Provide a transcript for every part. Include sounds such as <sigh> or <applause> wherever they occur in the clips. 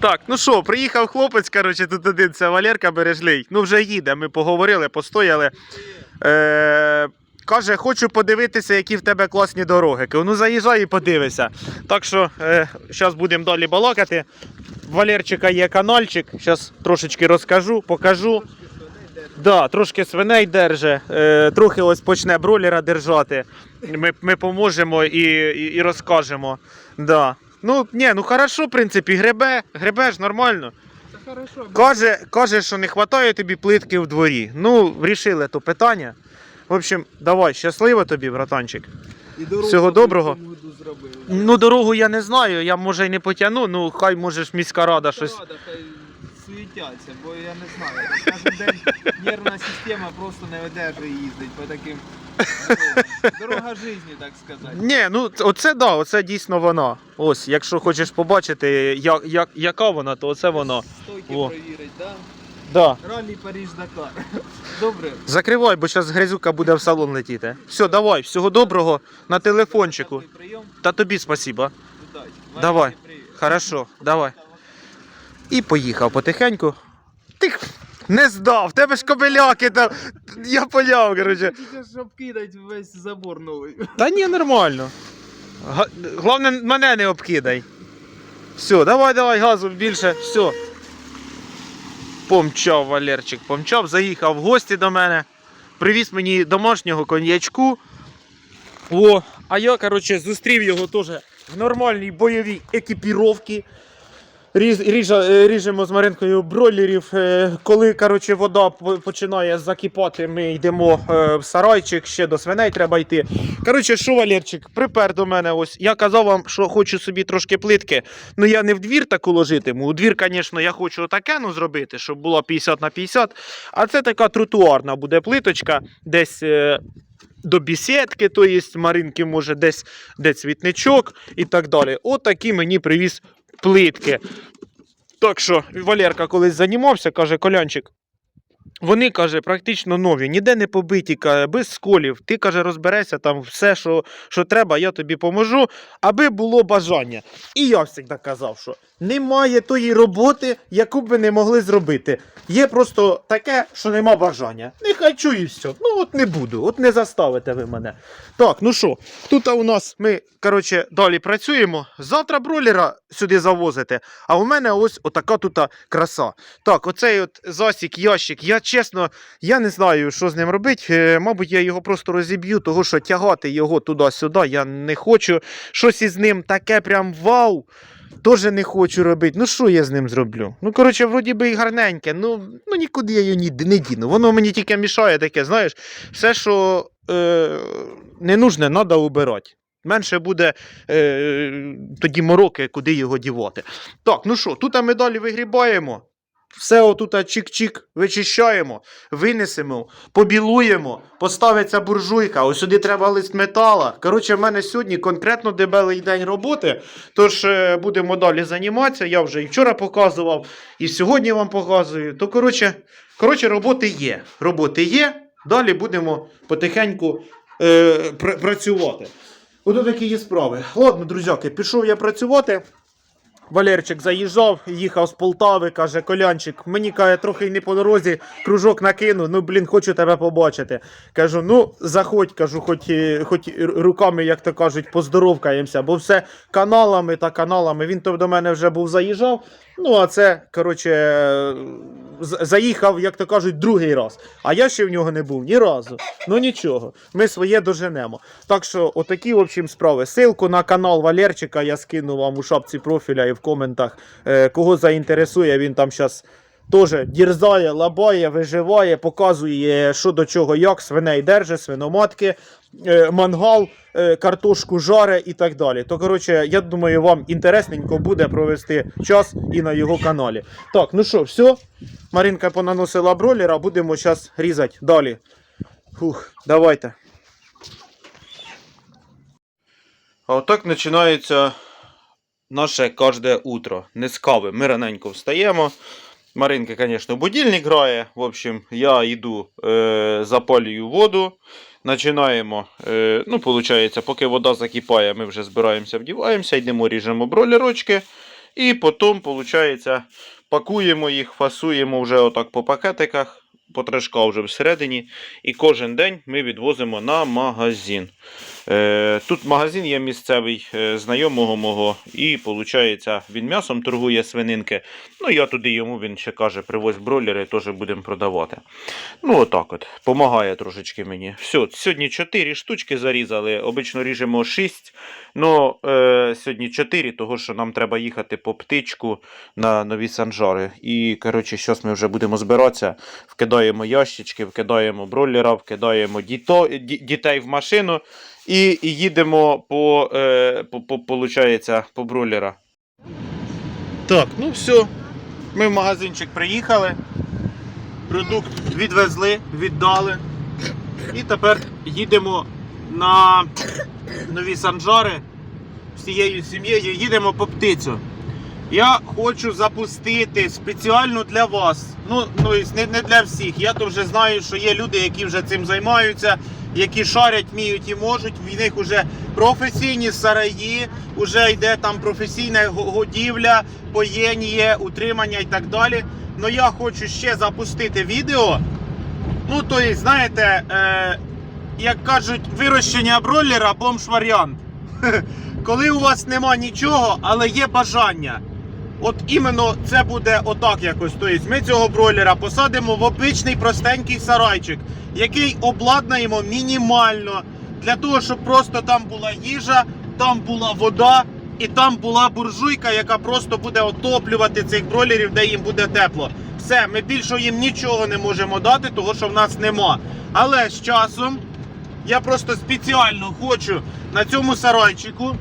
Так, ну що, приїхав хлопець, коротше, тут один, це Валерка Бережний. Ну вже їде, ми поговорили, постояли. Е, каже, хочу подивитися, які в тебе класні дороги. Кажу, ну заїжджай і подивися. Так що е, зараз будемо далі балакати. В Валерчика є каналчик, зараз трошечки розкажу, покажу. Да, трошки свиней держи, е, трохи ось почне бролера держати. Ми, ми поможемо і, і, і розкажемо. Да. Ну, ні, ну хорошо, в принципі, гребе, гребе ж нормально. Це хорошо. Каже, каже, що не вистачає тобі плитки в дворі. Ну, вирішили то питання. В общем, давай, щасливо тобі, братанчик. І дорогу Всього доброго. в цьому году зробили. Ну, дорогу я не знаю, я може й не потягну, ну хай може ж міська рада щось. Рада, хай суетяться, бо я не знаю. Кожен день нервна система просто не видержує їздить по таким дорогам. Дорога житті, так сказати. Ні, ну оце да, оце дійсно вона. Ось, якщо хочеш побачити, як, як, яка вона, то оце воно. Стойки О. провірить, да? Да. Ралі Париж-Дакар. Добре. Закривай, бо зараз грязюка буде в салон летіти. Все, давай, всього доброго на телефончику. Та тобі спасіба. Давай. Хорошо, давай. І поїхав потихеньку. Ти не здав, тебе ж кобеляки там. Я поняв, коротше. Ж обкидать весь забор новий. Та ні, нормально. Головне, мене не обкидай. Все, давай, давай, газу більше, все. Помчав Валерчик, помчав, заїхав в гості до мене. Привіз мені домашнього коньячку. О, а я, коротше, зустрів його теж в нормальній бойовій екіпіровці. Різ, ріжа, е, ріжемо з Маринкою бройлерів. Е, Коли коротше, вода починає закипати, ми йдемо е, в сарайчик, ще до свиней треба йти. Коротше, що Валерчик, припер до мене ось. Я казав вам, що хочу собі трошки плитки. Ну я не в двір таку ложитиму. У двір, звісно, я хочу таке ну, зробити, щоб було 50 на 50. А це така тротуарна буде плиточка, десь. До бісідки, то є Маринки, може, десь де цвітничок і так далі. От такі мені привіз плитки. Так що Валерка колись займався, каже, Колянчик. Вони, каже, практично нові, ніде не побиті, каже, без сколів. Ти каже, розберешся там все, що, що треба, я тобі поможу, аби було бажання. І я завжди казав, що немає тої роботи, яку б ви не могли зробити. Є просто таке, що нема бажання. Не хочу і все. Ну от не буду, от не заставите ви мене. Так, ну що, тут у нас ми, коротше, далі працюємо. Завтра бролера сюди завозите, а у мене ось отака тут краса. Так, оцей от засік, ящик, я чесно, я не знаю, що з ним робити. Е, мабуть, я його просто розіб'ю, того що тягати його туди-сюди я не хочу. Щось із ним таке прям вау. Теж не хочу робити. Ну що я з ним зроблю? Ну, коротше, вроді би і гарненьке, ну, ну нікуди я його ні, не діну. Воно мені тільки мішає таке, знаєш, все, що е, не нужне, треба убирати. Менше буде е, тоді мороки, куди його дівати. Так, ну що, тут ми далі вигрібаємо. Все отут чик-чик вичищаємо, винесемо, побілуємо, поставиться буржуйка, ось сюди треба лист метала. Коротше, в мене сьогодні конкретно дебелий день роботи. Тож е, будемо далі займатися. Я вже і вчора показував, і сьогодні вам показую. То, коротше, коротше, роботи є. Роботи є. Далі будемо потихеньку е, пр- працювати. Ото такі є справи. Ладно, друзяки, пішов я працювати. Валерчик заїжджав, їхав з Полтави, каже, Колянчик, мені каже, трохи не по дорозі, кружок накину, ну блін, хочу тебе побачити. Кажу, ну заходь, кажу, хоч, хоч руками, як то кажуть, поздоровкаємося, бо все каналами та каналами. Він то до мене вже був заїжджав. Ну, а це, коротше, заїхав, як то кажуть, другий раз. А я ще в нього не був ні разу. Ну нічого, ми своє доженемо. Так що, отакі, в общем, справи. Силку на канал Валерчика я скину вам у шапці профіля і в коментах. Е, кого заінтересує, він там зараз. Теж дірзає, лабає, виживає, показує, що до чого, як свиней держи, свиноматки, е, мангал, е, картошку жаре і так далі. То, коротше, я думаю, вам інтересненько буде провести час і на його каналі. Так, ну що, все. Маринка понаносила бролера, будемо зараз різати далі. Фух, давайте. А отак починається наше кожне утро. Не з кави. Ми раненько встаємо. Маринка, звісно, будильник грає. В общем, я йду, е, запалюю воду. Починаємо. Е, ну, виходить, поки вода закипає, ми вже збираємося, вдіваємося, йдемо, ріжемо бролерочки. І потім, виходить, пакуємо їх, фасуємо вже отак по пакетиках, по трешка вже всередині. І кожен день ми відвозимо на магазин. Е, тут магазин є місцевий е, знайомого мого, і виходить, він м'ясом торгує свининки. Ну, я туди йому він ще каже, привозь бройлери, теж будемо продавати. Ну, отак от. Помагає трошечки мені. Все, сьогодні 4 штучки зарізали. Обично ріжемо 6. Ну, е, сьогодні 4, того що нам треба їхати по птичку на нові санжари. І, коротше, зараз ми вже будемо збиратися. Вкидаємо ящички, вкидаємо бройлера, вкидаємо діто, ді- дітей в машину і, їдемо по, е, по, по, получається, по бройлера. Так, ну все. Ми в магазинчик приїхали. Продукт відвезли, віддали. І тепер їдемо на нові санжари всією сім'єю, їдемо по птицю. Я хочу запустити спеціально для вас. Ну, ну не, не для всіх. Я то вже знаю, що є люди, які вже цим займаються, які шарять, вміють і можуть. В них вже професійні сараї, вже йде там професійна годівля, поєння, утримання і так далі. Ну я хочу ще запустити відео. Ну, то є, знаєте, е, як кажуть, вирощення бройлера бомж варіант. <laughs> Коли у вас нема нічого, але є бажання. От іменно це буде отак якось. Тобто ми цього бройлера посадимо в обичний простенький сарайчик, який обладнаємо мінімально для того, щоб просто там була їжа, там була вода і там була буржуйка, яка просто буде отоплювати цих бройлерів, де їм буде тепло. Все, ми більше їм нічого не можемо дати, того що в нас нема. Але з часом я просто спеціально хочу на цьому сарайчику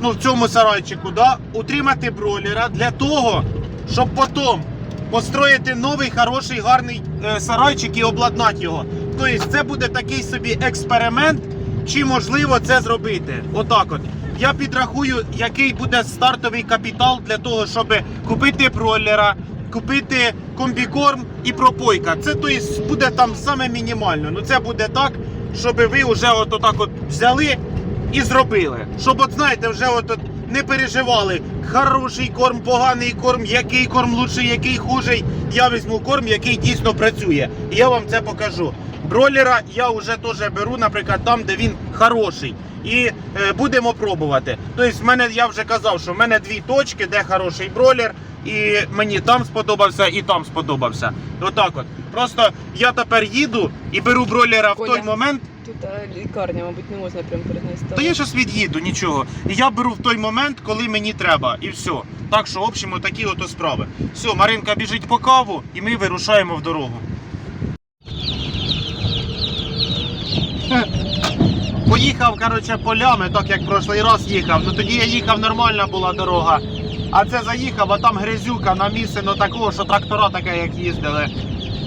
ну, в цьому сарайчику, да, утримати бройлера для того, щоб потім построїти новий, хороший, гарний е, сарайчик і обладнати його. Тобто це буде такий собі експеримент, чи можливо це зробити. Отак от. Я підрахую, який буде стартовий капітал для того, щоб купити бройлера, купити комбікорм і пропойка. Це тобто, буде там саме мінімально. Ну це буде так, щоб ви вже от отак от взяли і зробили. Щоб, от знаєте, вже от, от не переживали. Хороший корм, поганий корм, який корм лучший, який хужий. Я візьму корм, який дійсно працює. І я вам це покажу. Бройлера я вже теж беру, наприклад, там, де він хороший. І е, будемо пробувати. Тобто, в мене я вже казав, що в мене дві точки, де хороший бройлер, і мені там сподобався, і там сподобався. Отак от. Просто я тепер їду і беру бройлера в той момент. Тут лікарня, мабуть, не можна нею То ставити. я зараз від'їду, нічого. І я беру в той момент, коли мені треба, і все. Так що, в общем, такі ото справи. Все, Маринка біжить по каву, і ми вирушаємо в дорогу. Поїхав, коротше, полями, так як прошлий раз їхав. Ну тоді я їхав, нормальна була дорога. А це заїхав, а там грязюка намісено такого, що трактора таке, як їздили.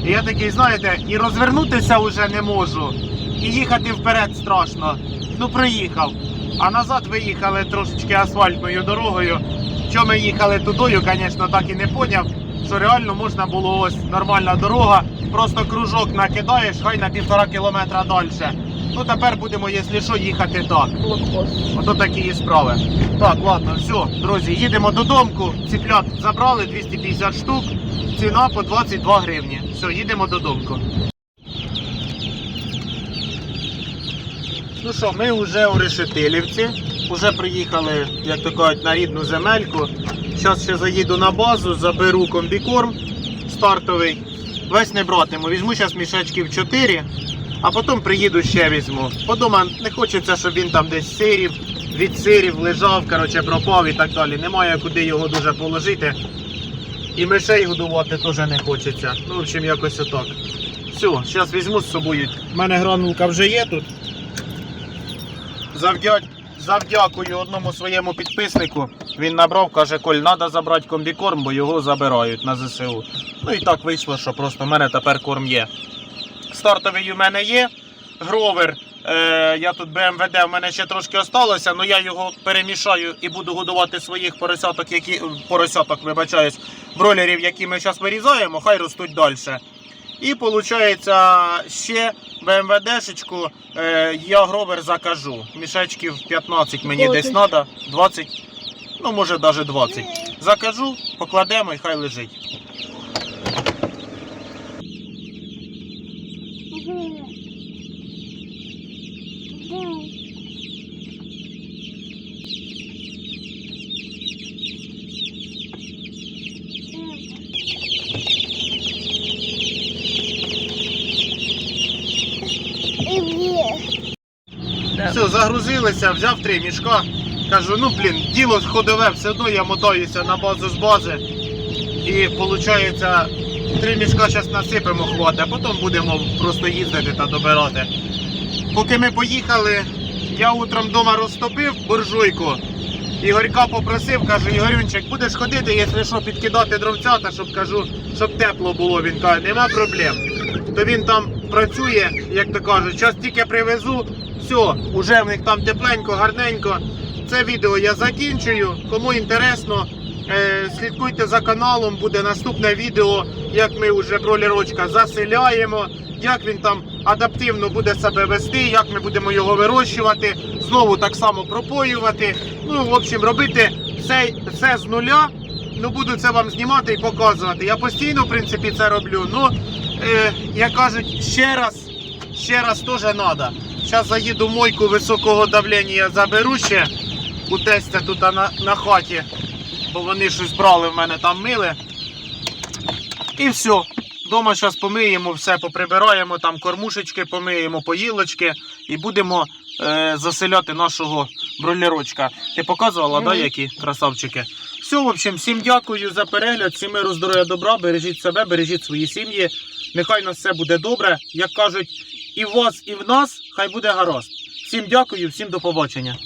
І я такий, знаєте, і розвернутися вже не можу, і їхати вперед страшно. Ну, приїхав. А назад виїхали трошечки асфальтною дорогою. Що ми їхали тудою, звісно, так і не поняв, що реально можна було ось нормальна дорога, просто кружок накидаєш, хай на півтора кілометра далі. Ну тепер будемо, якщо що, їхати так. Ото такі і справи. Так, ладно, все, друзі, їдемо додому. Ціплят забрали 250 штук. Ціна по 22 гривні. Все, їдемо додому. Ну що, ми вже у Решетилівці. Уже приїхали, як то кажуть, на рідну земельку. Зараз ще заїду на базу, заберу комбікорм стартовий. Весь не братиму. Візьму зараз мішечків 4, а потім приїду ще візьму. Подумаю, не хочеться, щоб він там десь сирів, від сирів лежав, коротше, пропав і так далі. Немає куди його дуже положити. І мишей годувати теж не хочеться. Ну, в общем, якось отак. Все, зараз візьму з собою. У мене гранулка вже є тут. Завдя... Завдякую одному своєму підписнику. Він набрав, каже, Коль, треба забрати комбікорм, бо його забирають на ЗСУ. Ну і так вийшло, що просто в мене тепер корм є. Стартовий у мене є. Гровер. Е, я тут БМВД, в мене ще трошки осталося, але я його перемішаю і буду годувати своїх поросяток, які поросяток, вибачаюсь, бройлерів, які ми зараз вирізаємо, хай ростуть далі. І виходить, ще БМВДшечку е, я гровер закажу. Мішечків 15 мені десь треба. 20. ну може навіть 20. Закажу, покладемо і хай лежить. Да. Все, загрузилися, взяв три мішка. Кажу, ну блін, діло ходове, все одно я мотаюся на базу з бази. І виходить, три мішка зараз насипемо хватить, а потім будемо просто їздити та добирати. Поки ми поїхали, я утром вдома розтопив буржуйку. Ігорька попросив, кажу, Ігорюнчик, будеш ходити, якщо що, підкидати дровцята, щоб кажу, щоб тепло було. Він каже, нема проблем. То він там працює, як то кажуть, зараз тільки привезу, все, уже в них там тепленько, гарненько. Це відео я закінчую. Кому інтересно, е, слідкуйте за каналом, буде наступне відео, як ми вже бролерочка заселяємо, як він там адаптивно буде себе вести, як ми будемо його вирощувати, знову так само пропоювати. Ну, в общем, робити все, все з нуля. Ну, буду це вам знімати і показувати. Я постійно, в принципі, це роблю. Ну, е, як кажуть, ще раз, ще раз теж треба. Зараз заїду мойку високого давлення заберу ще у тестя тут на, на хаті, бо вони щось брали в мене там мили. І все. Дома зараз помиємо, все поприбираємо, там кормушечки помиємо, поїлочки і будемо е, заселяти нашого бройлерочка. Ти показувала, Мгм. да, які красавчики? Все, в общем, всім дякую за перегляд, всім миру, здоров'я, добра, бережіть себе, бережіть свої сім'ї. Нехай на все буде добре. Як кажуть, і в вас, і в нас, хай буде гаразд. Всім дякую, всім до побачення.